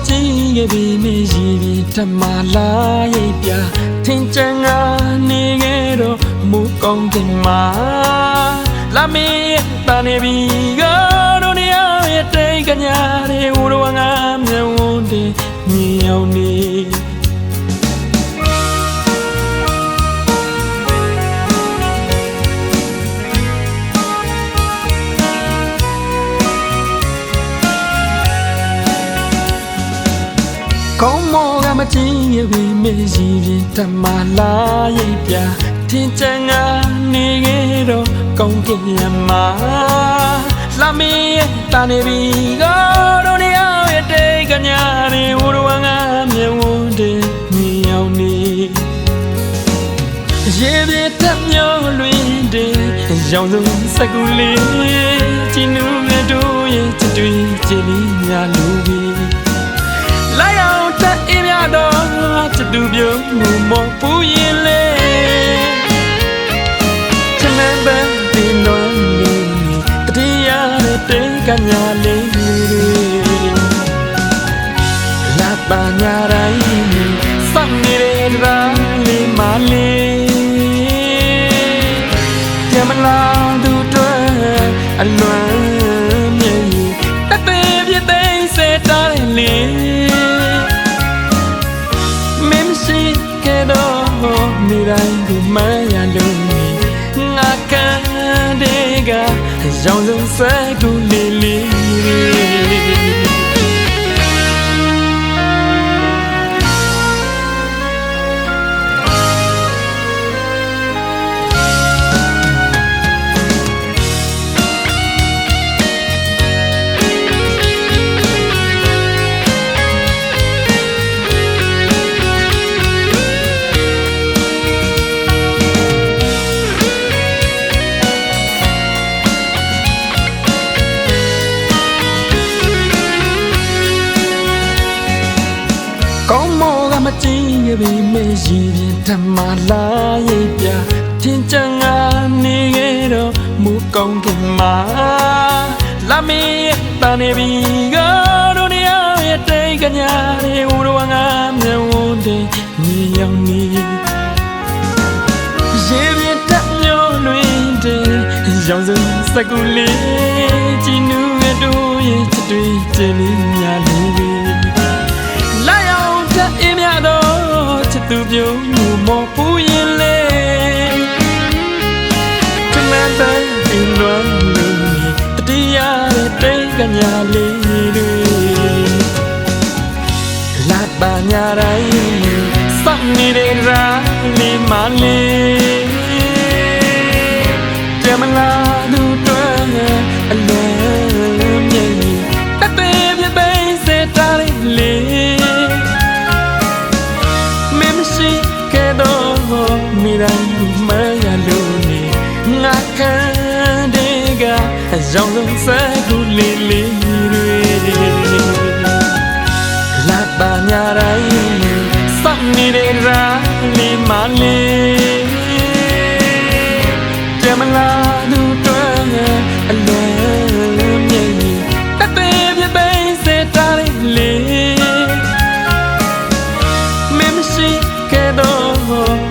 မကြည့်ခဲ့ပြီမေးရီပြီဓမ္မလာရိပ်ပြထင်ချင်ကနေခဲ့တော့မူကောင်းတင်မှာလာမေးတာနေပြီကတော့နေရတဲ့ကညာတွေဝရဝငါမြဝန်းတင်မြင်အောင်နေ ကောင်းမောကမကြည့်ရပြီမေးစီပြင်တမလာရိပ်ပြထင်ချင်ကနေခဲ့တော့ကောင်းကင်ရမှာလာမေးတာနေပြီကတော့နေရတဲ့ကညာတွေဝရဝငါမြေဝန်းတင်မြင်အောင်နေရေပြေတက်မျောလွင်တဲ့ရောင်စုံစကူလေးချီနူးမြတ်တို့ရဲ့ချစ်တွေချစ်လေးများလူပြီးလိုက်အောင် တက်အင်းမြတော့ချစ်သူပြုံးမှုမပူရင်လေချမ်းမ်းတဲ့ဒီလုံးလေးတတိယတဲ့တေကညာလေး တိုင်းကိုမရလို့ငါကန်တဲ့ကရောင်စုံစက်ကူလေးလေး မောကမကြည့်ရပြီမေးရီပြင်ဓမ္မလာရိပ်ပြထင်ချင်ငါနေခဲ့တော့မူကောင်းကင်မှာလာမေးတာနေပြီကတော့နေရတဲ့ကညာတွေဝရဝငါမြေဝန်းတင်ညီရောက်နေရေပြင်တက်မျောလွင်တဲ့ရောင်စုံစကူလေးချီနူးရတို့ရဲ့ချစ်တွေကျင်းလေး မှုမပူရင်လေချမန်တဲ့အင်းလွန်လို့တတိယတဲ့တိတ်ကညာလေးတွေလာပါညာတိုင်းစောင့်နေတဲ့ရာလေးမလေး မိတိုင်းမရလို့နေငါခံတဲ့ကရောင်လုံးစကူလေးလေးတွေလာပါညာတိုင်းစောင့်